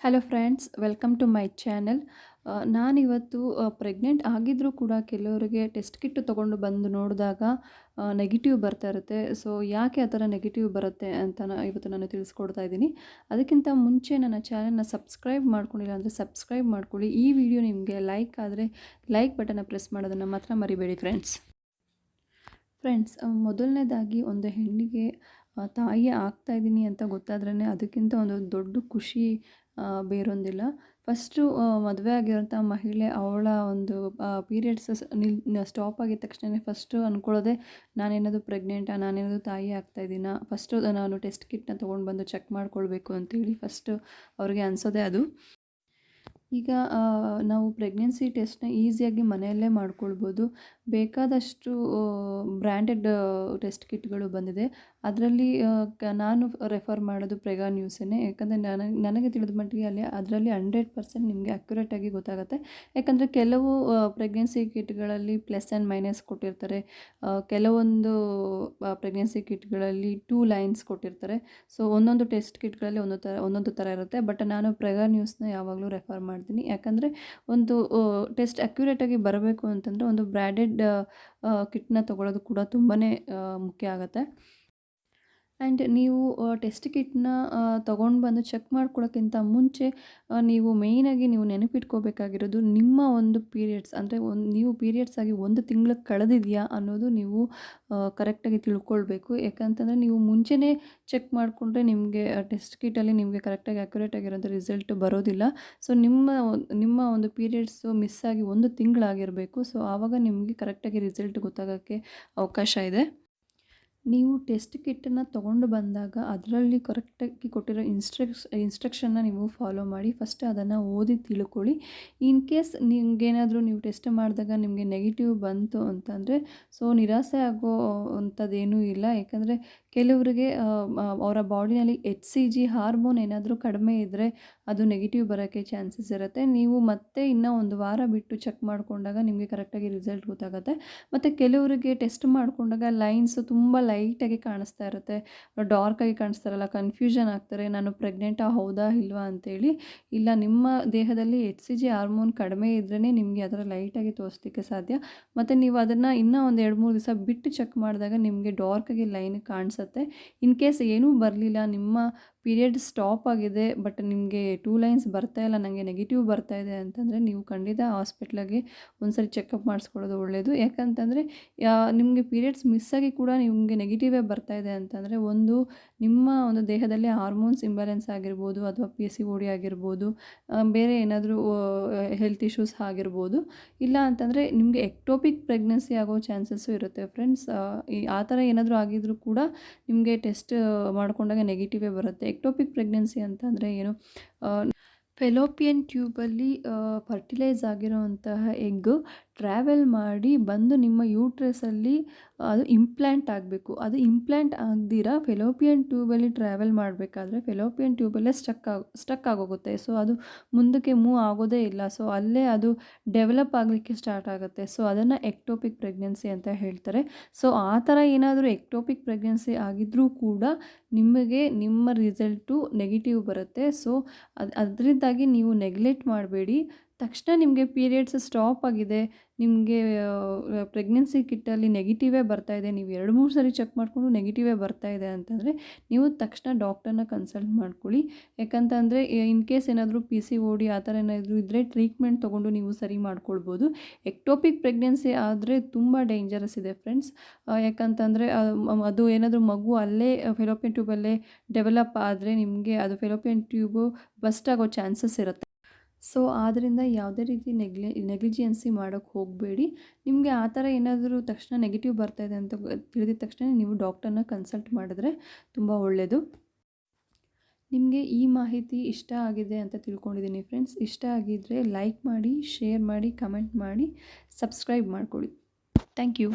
Hello friends welcome to my channel ನಾನಿವತ್ತು pregnant ಆಗಿದ್ದರೂ ಕೂಡ ಕೆಲವರಿಗೆ ಟೆಸ್ಟ್ ಕಿಟ್ಟು ತೊಗೊಂಡು ಬಂದು ನೋಡಿದಾಗ ನೆಗೆಟಿವ್ ಬರ್ತಾ ಇರುತ್ತೆ. ಸೊ ಯಾಕೆ ಆ ಥರ ನೆಗೆಟಿವ್ ಬರುತ್ತೆ ಅಂತ ನಾ ಇವತ್ತು ನಾನು ತಿಳಿಸ್ಕೊಡ್ತಾ ಇದ್ದೀನಿ. ಅದಕ್ಕಿಂತ ಮುಂಚೆ ನನ್ನ ಚಾನೆಲ್ನ ಸಬ್ಸ್ಕ್ರೈಬ್ ಮಾಡ್ಕೊಂಡಿಲ್ಲ ಅಂದರೆ ಸಬ್ಸ್ಕ್ರೈಬ್ ಮಾಡ್ಕೊಳ್ಳಿ. ಈ ವಿಡಿಯೋ ನಿಮಗೆ ಲೈಕ್ ಆದರೆ ಲೈಕ್ ಬಟನ್ನ ಪ್ರೆಸ್ ಮಾಡೋದನ್ನು ಮಾತ್ರ ಮರಿಬೇಡಿ ಫ್ರೆಂಡ್ಸ್ ಫ್ರೆಂಡ್ಸ್ ಮೊದಲನೇದಾಗಿ ಒಂದು ಹೆಣ್ಣಿಗೆ ತಾಯಿ ಆಗ್ತಾ ಇದ್ದೀನಿ ಅಂತ ಗೊತ್ತಾದ್ರೇ ಅದಕ್ಕಿಂತ ಒಂದು ದೊಡ್ಡ ಖುಷಿ ಬೇರೊಂದಿಲ್ಲ. ಫಸ್ಟು ಮದುವೆ ಆಗಿರೋಂಥ ಮಹಿಳೆ ಅವಳ ಒಂದು ಪೀರಿಯಡ್ಸ್ ನಿಲ್ ಸ್ಟಾಪ್ ಆಗಿದ ತಕ್ಷಣವೇ ಫಸ್ಟು ಅಂದ್ಕೊಳ್ಳೋದೆ ನಾನೇನಾದರೂ ಪ್ರೆಗ್ನೆಂಟಾ ನಾನೇನಾದರೂ ತಾಯಿ ಆಗ್ತಾ ಇದ್ದೀನಾ? ಫಸ್ಟು ನಾನು ಟೆಸ್ಟ್ ಕಿಟ್ನ ತೊಗೊಂಡು ಬಂದು ಚೆಕ್ ಮಾಡ್ಕೊಳ್ಬೇಕು ಅಂತೇಳಿ ಫಸ್ಟು ಅವ್ರಿಗೆ ಅನಿಸೋದೇ ಅದು. ಈಗ ನಾವು ಪ್ರೆಗ್ನೆನ್ಸಿ ಟೆಸ್ಟ್ನ ಈಸಿಯಾಗಿ ಮನೆಯಲ್ಲೇ ಮಾಡ್ಕೊಳ್ಬೋದು. ಬೇಕಾದಷ್ಟು ಬ್ರ್ಯಾಂಡೆಡ್ ಟೆಸ್ಟ್ ಕಿಟ್ಗಳು ಬಂದಿದೆ. ಅದರಲ್ಲಿ ನಾನು ರೆಫರ್ ಮಾಡೋದು ಪ್ರೆಗಾ ನ್ಯೂಸೇನೆ. ಯಾಕಂದರೆ ನನಗೆ ನನಗೆ ತಿಳಿದ ಮಟ್ಟಿಗೆ ಅಲ್ಲಿ, ಅದರಲ್ಲಿ ಹಂಡ್ರೆಡ್ ಪರ್ಸೆಂಟ್ ನಿಮಗೆ ಅಕ್ಯುರೇಟಾಗಿ ಗೊತ್ತಾಗುತ್ತೆ. ಯಾಕಂದರೆ ಕೆಲವು ಪ್ರೆಗ್ನೆನ್ಸಿ ಕಿಟ್ಗಳಲ್ಲಿ ಪ್ಲಸ್ ಆ್ಯಂಡ್ ಮೈನಸ್ ಕೊಟ್ಟಿರ್ತಾರೆ. ಕೆಲವೊಂದು ಪ್ರೆಗ್ನೆನ್ಸಿ ಕಿಟ್ಗಳಲ್ಲಿ ಟೂ ಲೈನ್ಸ್ ಕೊಟ್ಟಿರ್ತಾರೆ. ಸೊ ಒಂದೊಂದು ಟೆಸ್ಟ್ ಕಿಟ್ಗಳಲ್ಲಿ ಒಂದೊಂದು ಥರ ಒಂದೊಂದು ಥರ ಇರುತ್ತೆ. ಬಟ್ ನಾನು ಪ್ರೆಗಾ ನ್ಯೂಸ್ನ ಯಾವಾಗಲೂ ರೆಫರ್ ಮಾಡ್ತೀನಿ. ಯಾಕಂದರೆ ಒಂದು ಟೆಸ್ಟ್ ಅಕ್ಯುರೇಟಾಗಿ ಬರಬೇಕು ಅಂತಂದರೆ ಒಂದು ಬ್ರ್ಯಾಂಡೆಡ್ ಕಿಟ್ನ ತಗೊಳ್ಳೋದು ಕೂಡ ತುಂಬಾ ಮುಖ್ಯ ಆಗುತ್ತೆ. ಆ್ಯಂಡ್ ನೀವು ಟೆಸ್ಟ್ ಕಿಟ್ನ ತೊಗೊಂಡು ಬಂದು ಚೆಕ್ ಮಾಡ್ಕೊಳ್ಳೋಕ್ಕಿಂತ ಮುಂಚೆ ನೀವು ಮೇಯ್ನಾಗಿ ನೀವು ನೆನಪಿಟ್ಕೋಬೇಕಾಗಿರೋದು ನಿಮ್ಮ ಒಂದು ಪೀರಿಯಡ್ಸ್ ಅಂದರೆ ಒಂದು, ನೀವು ಪೀರಿಯಡ್ಸ್ ಆಗಿ ಒಂದು ತಿಂಗಳು ಕಳೆದಿದೆಯಾ ಅನ್ನೋದು ನೀವು ಕರೆಕ್ಟಾಗಿ ತಿಳ್ಕೊಳ್ಬೇಕು. ಯಾಕಂತಂದರೆ ನೀವು ಮುಂಚೆನೇ ಚೆಕ್ ಮಾಡಿಕೊಂಡ್ರೆ ನಿಮಗೆ ಟೆಸ್ಟ್ ಕಿಟಲ್ಲಿ ನಿಮಗೆ ಕರೆಕ್ಟಾಗಿ ಅಕ್ಯುರೇಟ್ ಆಗಿರೋಂಥ ರಿಸಲ್ಟ್ ಬರೋದಿಲ್ಲ. ಸೊ ನಿಮ್ಮ ನಿಮ್ಮ ಒಂದು ಪೀರಿಯಡ್ಸು ಮಿಸ್ ಆಗಿ ಒಂದು ತಿಂಗಳಾಗಿರಬೇಕು. ಸೊ ಆವಾಗ ನಿಮಗೆ ಕರೆಕ್ಟಾಗಿ ರಿಸಲ್ಟ್ ಗೊತ್ತಾಗೋಕ್ಕೆ ಅವಕಾಶ ಇದೆ. ನೀವು ಟೆಸ್ಟ್ ಕಿಟ್ಟನ್ನು ತೊಗೊಂಡು ಬಂದಾಗ ಅದರಲ್ಲಿ ಕರೆಕ್ಟಾಗಿ ಕೊಟ್ಟಿರೋ ಇನ್ಸ್ಟ್ರಕ್ಷ್ ಇನ್ಸ್ಟ್ರಕ್ಷನ್ನ ನೀವು ಫಾಲೋ ಮಾಡಿ ಫಸ್ಟ್ ಅದನ್ನು ಓದಿ ತಿಳ್ಕೊಳ್ಳಿ. ಇನ್ ಕೇಸ್ ನಿಮಗೇನಾದರೂ ನೀವು ಟೆಸ್ಟ್ ಮಾಡಿದಾಗ ನಿಮಗೆ ನೆಗೆಟಿವ್ ಬಂತು ಅಂತಂದರೆ ಸೊ ನಿರಾಸೆ ಆಗೋ ಅಂಥದ್ದೇನೂ ಇಲ್ಲ. ಯಾಕಂದರೆ, ಕೆಲವರಿಗೆ ಅವರ ಬಾಡಿನಲ್ಲಿ ಎಚ್ ಸಿ ಜಿ ಹಾರ್ಮೋನ್ ಏನಾದರೂ ಕಡಿಮೆ ಇದ್ದರೆ ಅದು ನೆಗೆಟಿವ್ ಬರೋಕ್ಕೆ ಚಾನ್ಸಸ್ ಇರುತ್ತೆ. ನೀವು ಮತ್ತೆ ಇನ್ನೂ ಒಂದು ವಾರ ಬಿಟ್ಟು ಚೆಕ್ ಮಾಡಿಕೊಂಡಾಗ ನಿಮಗೆ ಕರೆಕ್ಟಾಗಿ ರಿಸಲ್ಟ್ ಗೊತ್ತಾಗುತ್ತೆ. ಮತ್ತು ಕೆಲವರಿಗೆ ಟೆಸ್ಟ್ ಮಾಡಿಕೊಂಡಾಗ ಲೈನ್ಸ್ ತುಂಬ ಲೈಟಾಗಿ ಕಾಣಿಸ್ತಾ ಇರುತ್ತೆ. ಡಾರ್ಕಾಗಿ ಕಾಣಿಸ್ತಾರಲ್ಲ ಕನ್ಫ್ಯೂಷನ್ ಆಗ್ತಾರೆ, ನಾನು ಪ್ರೆಗ್ನೆಂಟಾ ಹೌದಾ, ಇಲ್ವಾ ಅಂತೇಳಿ. ಇಲ್ಲ, ನಿಮ್ಮ ದೇಹದಲ್ಲಿ ಎಚ್ ಸಿ ಜಿ ಹಾರ್ಮೋನ್ ಕಡಿಮೆ ಇದ್ರೇ ನಿಮಗೆ ಅದರ ಲೈಟಾಗಿ ತೋರಿಸ್ಲಿಕ್ಕೆ ಸಾಧ್ಯ. ಮತ್ತು ನೀವು ಅದನ್ನು ಇನ್ನೂ ಒಂದು ಎರಡು ಮೂರು ದಿವಸ ಬಿಟ್ಟು ಚೆಕ್ ಮಾಡಿದಾಗ ನಿಮಗೆ ಡಾರ್ಕಾಗಿ ಲೈನ್ ಕಾಣಿಸುತ್ತೆ. ಇನ್ ಕೇಸ್ ಏನೂ ಬರಲಿಲ್ಲ, ನಿಮ್ಮ ಪೀರಿಯಡ್ ಸ್ಟಾಪ್ ಆಗಿದೆ, ಬಟ್ ನಿಮಗೆ ಟೂ ಲೈನ್ಸ್ ಬರ್ತಾ ಇಲ್ಲ ನನಗೆ ನೆಗೆಟಿವ್ ಬರ್ತಾ ಇದೆ ಅಂತಂದರೆ ನೀವು ಖಂಡಿತ ಹಾಸ್ಪಿಟ್ಲಿಗೆ ಒಂದ್ಸರಿ ಚೆಕಪ್ ಮಾಡಿಸ್ಕೊಳ್ಳೋದು ಒಳ್ಳೆಯದು ಯಾಕಂತಂದರೆ ನಿಮಗೆ ಪೀರಿಯಡ್ಸ್ ಮಿಸ್ ಆಗಿ ಕೂಡ ನಿಮಗೆ ನೆಗೆಟಿವೇ ಬರ್ತಾ ಇದೆ ಅಂತಂದರೆ ಒಂದು ನಿಮ್ಮ ಒಂದು ದೇಹದಲ್ಲಿ ಹಾರ್ಮೋನ್ಸ್ ಇಂಬ್ಯಾಲೆನ್ಸ್ ಆಗಿರ್ಬೋದು ಅಥವಾ ಪಿ ಸಿ ಓಡಿ ಆಗಿರ್ಬೋದು ಬೇರೆ ಏನಾದರೂ ಹೆಲ್ತ್ ಇಶ್ಯೂಸ್ ಆಗಿರ್ಬೋದು. ಇಲ್ಲ ಅಂತಂದರೆ ನಿಮಗೆ ಎಕ್ಟೋಪಿಕ್ ಪ್ರೆಗ್ನೆನ್ಸಿ ಆಗೋ ಚಾನ್ಸಸ್ಸು ಇರುತ್ತೆ ಫ್ರೆಂಡ್ಸ್ ಆ ಥರ ಏನಾದರೂ ಆಗಿದ್ರೂ ಕೂಡ ನಿಮಗೆ ಟೆಸ್ಟ್ ಮಾಡಿಕೊಂಡಾಗ ನೆಗೆಟಿವೇ ಬರುತ್ತೆ. ಎಕ್ಟೋಪಿಕ್ ಪ್ರೆಗ್ನೆನ್ಸಿ ಅಂತಂದರೆ ಏನು? ಫೆಲೋಪಿಯನ್ ಟ್ಯೂಬಲ್ಲಿ ಫರ್ಟಿಲೈಸ್ ಆಗಿರೋವಂತಹ ಎಗ್ ಟ್ರಾವೆಲ್ ಮಾಡಿ ಬಂದು ನಿಮ್ಮ ಯೂಟ್ರಸಲ್ಲಿ ಅದು ಇಂಪ್ಲ್ಯಾಂಟ್ ಆಗಬೇಕು. ಅದು ಇಂಪ್ಲ್ಯಾಂಟ್ ಆಗದಿರ ಫೆಲೋಪಿಯನ್ ಟ್ಯೂಬಲ್ಲಿ ಟ್ರಾವೆಲ್ ಮಾಡಬೇಕಾದ್ರೆ ಫೆಲೋಪಿಯನ್ ಟ್ಯೂಬಲ್ಲೇ ಸ್ಟಕ್ ಆಗಿ ಸ್ಟಕ್ ಆಗೋಗುತ್ತೆ. ಸೊ ಅದು ಮುಂದಕ್ಕೆ ಮೂವ್ ಆಗೋದೇ ಇಲ್ಲ. ಸೊ ಅಲ್ಲೇ ಅದು ಡೆವಲಪ್ ಆಗಲಿಕ್ಕೆ ಸ್ಟಾರ್ಟ್ ಆಗುತ್ತೆ. ಸೊ ಅದನ್ನು ಎಕ್ಟೋಪಿಕ್ ಪ್ರೆಗ್ನೆನ್ಸಿ ಅಂತ ಹೇಳ್ತಾರೆ. ಸೊ ಆ ಥರ ಏನಾದರೂ ಎಕ್ಟೋಪಿಕ್ ಪ್ರೆಗ್ನೆನ್ಸಿ ಆಗಿದ್ರೂ ಕೂಡ ನಿಮಗೆ, ನಿಮ್ಮ ರಿಸಲ್ಟು ನೆಗೆಟಿವ್ ಬರುತ್ತೆ. ಸೊ ಅದು, ಅದರಿಂದಾಗಿ ನೀವು ನೆಗ್ಲೆಕ್ಟ್ ಮಾಡಬೇಡಿ. ತಕ್ಷಣ ನಿಮಗೆ ಪೀರಿಯಡ್ಸ್ ಸ್ಟಾಪ್ ಆಗಿದೆ, ನಿಮಗೆ ಪ್ರೆಗ್ನೆನ್ಸಿ ಕಿಟ್ಟಲ್ಲಿ ನೆಗೆಟಿವೇ ಬರ್ತಾ ಇದೆ, ನೀವು ಎರಡು, ಮೂರು ಸರಿ ಚೆಕ್ ಮಾಡಿಕೊಂಡು ನೆಗೆಟಿವೇ ಬರ್ತಾ ಇದೆ ಅಂತಂದರೆ ನೀವು ತಕ್ಷಣ ಡಾಕ್ಟರ್ನ ಕನ್ಸಲ್ಟ್ ಮಾಡ್ಕೊಳ್ಳಿ. ಯಾಕಂತಂದರೆ ಇನ್ ಕೇಸ್ ಏನಾದರೂ ಪಿ ಸಿ ಓಡಿ ಆ ಥರ ಏನಾದರೂ ಇದ್ದರೆ ಟ್ರೀಟ್ಮೆಂಟ್ ತೊಗೊಂಡು ನೀವು ಸರಿ ಮಾಡ್ಕೊಳ್ಬೋದು. ಎಕ್ಟೋಪಿಕ್ ಪ್ರೆಗ್ನೆನ್ಸಿ ಆದರೆ ತುಂಬ ಡೇಂಜರಸ್ ಇದೆ ಫ್ರೆಂಡ್ಸ್. ಯಾಕಂತಂದರೆ ಅದು ಏನಾದರೂ ಮಗು ಅಲ್ಲೇ ಫೆಲೋಪಿಯನ್ ಟ್ಯೂಬಲ್ಲೇ ಡೆವಲಪ್ ಆದರೆ ನಿಮಗೆ ಅದು ಫೆಲೋಪಿಯನ್ ಟ್ಯೂಬು ಬಸ್ಟ್ ಆಗೋ ಚಾನ್ಸಸ್ ಇರುತ್ತೆ. ಸೊ ಆದ್ದರಿಂದ ಯಾವುದೇ ರೀತಿ ನೆಗ್ಲಿ ನೆಗ್ಲಿಜಿಯನ್ಸಿ ಮಾಡೋಕ್ಕೆ ಹೋಗಬೇಡಿ. ನಿಮಗೆ ಆ ಥರ ಏನಾದರೂ ತಕ್ಷಣ ನೆಗೆಟಿವ್ ಬರ್ತಾ ಇದೆ ಅಂತ ತಿಳಿದಿದ ತಕ್ಷಣ ನೀವು ಡಾಕ್ಟರ್ನ ಕನ್ಸಲ್ಟ್ ಮಾಡಿದ್ರೆ ತುಂಬ ಒಳ್ಳೆಯದು ನಿಮಗೆ ಈ ಮಾಹಿತಿ ಇಷ್ಟ ಆಗಿದೆ ಅಂತ ತಿಳ್ಕೊಂಡಿದ್ದೀನಿ ಫ್ರೆಂಡ್ಸ್. ಇಷ್ಟ ಆಗಿದ್ದರೆ ಲೈಕ್ ಮಾಡಿ, ಶೇರ್ ಮಾಡಿ, ಕಮೆಂಟ್ ಮಾಡಿ, ಸಬ್ಸ್ಕ್ರೈಬ್ ಮಾಡ್ಕೊಳ್ಳಿ. Thank you.